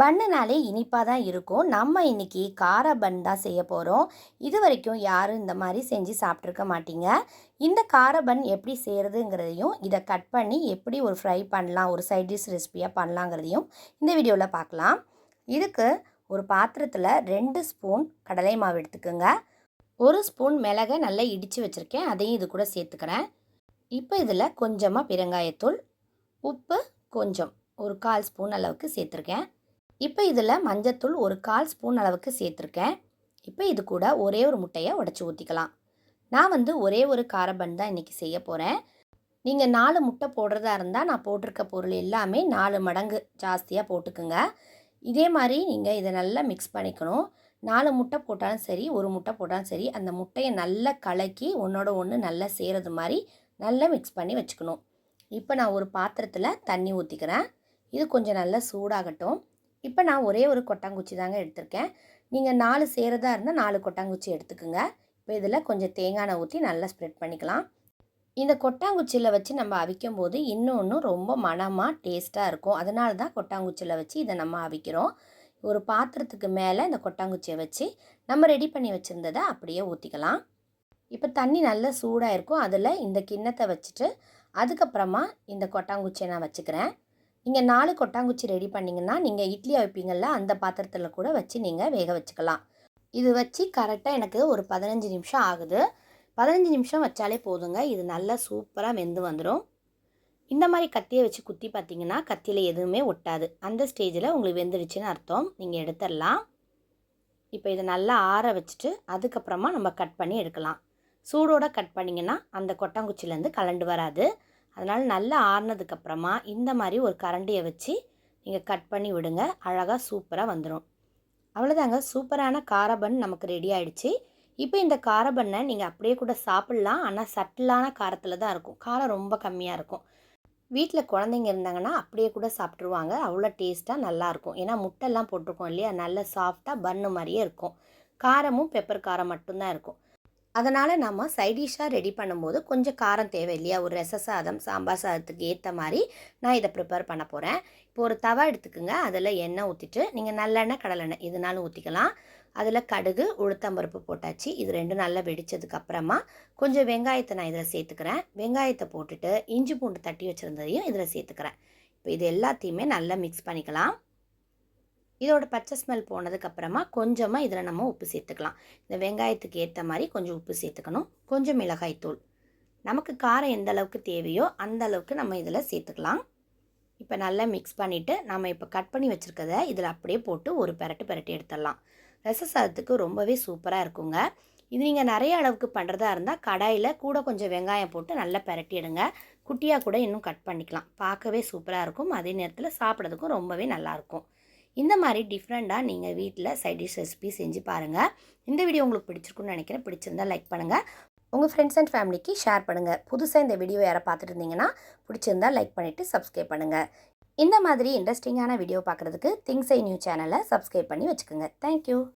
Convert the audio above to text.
பன்னுனாலே இனிப்பாக தான் இருக்கும். நம்ம இன்னைக்கு கார பன் தான் செய்ய போகிறோம் இது வரைக்கும் யாரும் இந்த மாதிரி செஞ்சு சாப்பிட்ருக்க மாட்டீங்க. இந்த கார பன் எப்படி செய்கிறதுங்கிறதையும் இதை கட் பண்ணி எப்படி ஒரு ஃப்ரை பண்ணலாம் ஒரு சைட் டிஷ் ரெசிபியாக பண்ணலாங்கிறதையும் இந்த வீடியோவில் பார்க்கலாம். இதுக்கு ஒரு பாத்திரத்தில் ரெண்டு ஸ்பூன் கடலை மாவு எடுத்துக்கோங்க. ஒரு ஸ்பூன் மிளகை நல்லா இடித்து வச்சுருக்கேன். அதையும் இது கூட சேர்த்துக்கிறேன். இப்போ இதில் கொஞ்சமாக பெருங்காயத்தூள் உப்பு கொஞ்சம் ஒரு கால் ஸ்பூன் அளவுக்கு சேர்த்துருக்கேன். இப்போ இதில் மஞ்சத்தூள் ஒரு கால் ஸ்பூன் அளவுக்கு சேர்த்துருக்கேன். இப்போ இது கூட ஒரே ஒரு முட்டையை உடச்சி ஊற்றிக்கலாம் நான் வந்து ஒரே ஒரு காரபன் தான் இன்றைக்கி செய்ய போகிறேன் நீங்கள் நாலு முட்டை போடுறதா இருந்தால் நான் போட்டிருக்க பொருள் எல்லாமே நாலு மடங்கு ஜாஸ்தியாக போட்டுக்குங்க. இதே மாதிரி நீங்கள் இதை நல்லா மிக்ஸ் பண்ணிக்கணும். நாலு முட்டை போட்டாலும் சரி ஒரு முட்டை போட்டாலும் சரி அந்த முட்டையை நல்லா கலக்கி ஒன்றோட ஒன்று நல்லா சேருது மாதிரி நல்லா மிக்ஸ் பண்ணி வச்சுக்கணும். இப்போ நான் ஒரு பாத்திரத்தில் தண்ணி ஊற்றிக்கிறேன் இது கொஞ்சம் நல்லா சூடாகட்டும். இப்போ நான் ஒரே ஒரு கொட்டாங்குச்சி தாங்க எடுத்திருக்கேன். நீங்கள் நாலு சேரதா இருந்தால் நாலு கொட்டாங்குச்சி எடுத்துக்கோங்க. இப்போ இதில் கொஞ்சம் தேங்காய் ஊற்றி நல்லா ஸ்ப்ரெட் பண்ணிக்கலாம். இந்த கொட்டாங்குச்சியில் வச்சு நம்ம அவிக்கும் போது இன்னொன்று ரொம்ப மனமாக டேஸ்ட்டாக இருக்கும். அதனால தான் கொட்டாங்குச்சியில் வச்சு இதை நம்ம அவிக்கிறோம். ஒரு பாத்திரத்துக்கு மேலே இந்த கொட்டாங்குச்சியை வச்சு நம்ம ரெடி பண்ணி வச்சுருந்ததை அப்படியே ஊற்றிக்கலாம் இப்போ தண்ணி நல்லா சூடாக இருக்கும் அதில் இந்த கிண்ணத்தை வச்சுட்டு அதுக்கப்புறமா இந்த கொட்டாங்குச்சியை நான் வச்சுக்கிறேன். நீங்கள் நாலு கொட்டாங்குச்சி ரெடி பண்ணிங்கன்னா நீங்கள் இட்லி வைப்பீங்கள்ல அந்த பாத்திரத்தில் கூட வச்சு நீங்கள் வேக வச்சுக்கலாம். இது வச்சு கரெக்டாக எனக்கு ஒரு பதினஞ்சு நிமிஷம் ஆகுது. பதினஞ்சு நிமிஷம் வச்சாலே போதுங்க. இது நல்லா சூப்பராக வெந்து வந்துடும் இந்த மாதிரி கத்தியை வச்சு குத்தி பார்த்தீங்கன்னா கத்தியில் எதுவுமே ஒட்டாது. அந்த ஸ்டேஜில் உங்களுக்கு வெந்துடுச்சுன்னு அர்த்தம். நீங்கள் எடுத்துடலாம். இப்போ இதை நல்லா ஆற வச்சுட்டு அதுக்கப்புறமா நம்ம கட் பண்ணி எடுக்கலாம். சூடோடு கட் பண்ணிங்கன்னா அந்த கொட்டாங்குச்சிலேருந்து கலண்டு வராது. அதனால் நல்லா ஆறுனதுக்கப்புறமா இந்த மாதிரி ஒரு கரண்டியை வச்சு நீங்கள் கட் பண்ணி விடுங்க. அழகாக சூப்பராக வந்துடும் அவ்வளோதாங்க சூப்பரான காரபன் நமக்கு ரெடி ஆகிடுச்சு இப்போ இந்த காரபண்ணை நீங்கள் அப்படியே கூட சாப்பிட்லாம். ஆனால் சட்டிலான காரத்தில் தான் இருக்கும். காரம் ரொம்ப கம்மியாக இருக்கும். வீட்டில் குழந்தைங்க இருந்தாங்கன்னா அப்படியே கூட சாப்பிட்ருவாங்க அவ்வளோ டேஸ்ட்டாக நல்லாயிருக்கும் ஏன்னா முட்டைலாம் போட்டிருக்கோம் இல்லையா? நல்ல சாஃப்டாக பன்னு மாதிரியே இருக்கும். காரமும் பெப்பர் காரம் மட்டும்தான் இருக்கும். அதனால் நம்ம சைடிஷாக ரெடி பண்ணும்போது கொஞ்சம் காரம் தேவை இல்லையா ஒரு ரச சாதம் சாம்பார் சாதத்துக்கு ஏற்ற மாதிரி நான் இதை ப்ரிப்பேர் பண்ண போகிறேன் இப்போ ஒரு தவா எடுத்துக்கோங்க. அதில் எண்ணெய் ஊற்றிட்டு நீங்கள் நல்லெண்ணெய் கடலெண்ணெய் எதுனாலும் ஊற்றிக்கலாம் அதில் கடுகு உளுத்தம்பருப்பு போட்டாச்சு. இது ரெண்டும் நல்லா வெடித்ததுக்கு அப்புறமா கொஞ்சம் வெங்காயத்தை நான் இதில் சேர்த்துக்கிறேன். வெங்காயத்தை போட்டுட்டு இஞ்சி பூண்டு தட்டி வச்சுருந்ததையும் இதில் சேர்த்துக்கிறேன். இப்போ இது எல்லாத்தையுமே நல்லா மிக்ஸ் பண்ணிக்கலாம். இதோட பச்சை ஸ்மெல் போனதுக்கப்புறமா கொஞ்சமாக இதில் நம்ம உப்பு சேர்த்துக்கலாம். இந்த வெங்காயத்துக்கு ஏற்ற மாதிரி கொஞ்சம் உப்பு சேர்த்துக்கணும். கொஞ்சம் மிளகாய்த்தூள் நமக்கு காரம் எந்த அளவுக்கு தேவையோ அந்த அளவுக்கு நம்ம இதில் சேர்த்துக்கலாம். இப்போ நல்லா மிக்ஸ் பண்ணிவிட்டு நம்ம இப்போ கட் பண்ணி வச்சுருக்கத இதில் அப்படியே போட்டு ஒரு பெரட்டு பெரட்டி எடுத்துடலாம். ரச சாதத்துக்கு ரொம்பவே சூப்பராக இருக்குங்க. இது நீங்கள் நிறைய அளவுக்கு பண்ணுறதா இருந்தால் கடாயில் கூட கொஞ்சம் வெங்காயம் போட்டு நல்லா பெரட்டி எடுங்க. குட்டியாக கூட இன்னும் கட் பண்ணிக்கலாம். பார்க்கவே சூப்பராக இருக்கும். அதே நேரத்தில் சாப்பிட்றதுக்கும் ரொம்பவே நல்லாயிருக்கும் இந்த மாதிரி டிஃப்ரெண்ட்டாக நீங்கள் வீட்டில் சைட் டிஷ் ரெசிபி செஞ்சு பாருங்கள் இந்த வீடியோ உங்களுக்கு பிடிச்சிருக்குன்னு நினைக்கிறேன். பிடிச்சிருந்தால் லைக் பண்ணுங்கள் உங்கள் ஃப்ரெண்ட்ஸ் அண்ட் ஃபேமிலிக்கு ஷேர் பண்ணுங்கள் புதுசாக இந்த வீடியோ யாரை பார்த்துட்டு இருந்தீங்கன்னா பிடிச்சிருந்தால் லைக் பண்ணிவிட்டு சப்ஸ்கிரைப் பண்ணுங்கள் இந்த மாதிரி இன்ட்ரெஸ்டிங்கான வீடியோ பார்க்குறதுக்கு திங்ஸ் ஐ நியூ சேனலை சப்ஸ்கிரைப் பண்ணி வச்சுக்கோங்க. Thank you